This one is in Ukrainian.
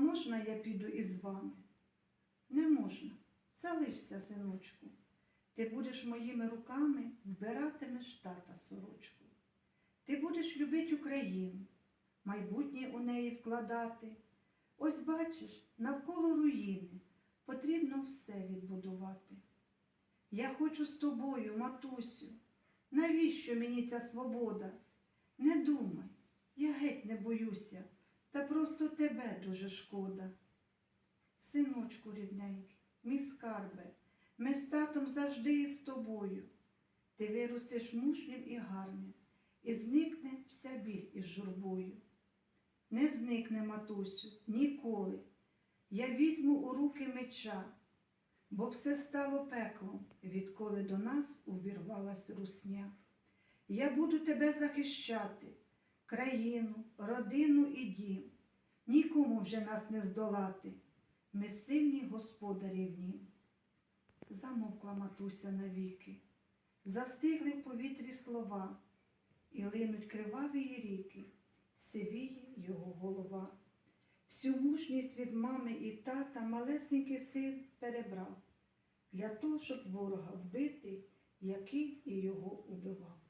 можна я піду із вами? Не можна. Залишся, синочку. Ти будеш моїми руками вбиратимеш тата сорочку. Ти будеш любити Україну, майбутнє у неї вкладати. Ось бачиш, навколо руїни потрібно все відбудувати. Я хочу з тобою, матусю. Навіщо мені ця свобода? Не думай, я геть не боюся, просто тебе дуже шкода. Синочку рідненький, мій скарбе, ми з татом завжди із тобою. Ти виростеш мужнім і гарним, і зникне вся біль із журбою. Не зникне, матусю, ніколи. Я візьму у руки меча, бо все стало пеклом, відколи до нас увірвалась русня. Я буду тебе захищати, країну, родину і дім. Нікому вже нас не здолати. Ми сильні господарі в нім. Замовкла матуся навіки, застигли в повітрі слова, і линуть криваві ріки, сивіє його голова. Всю мужність від мами і тата малесенький син перебрав, для того, щоб ворога вбити, який і його убивав.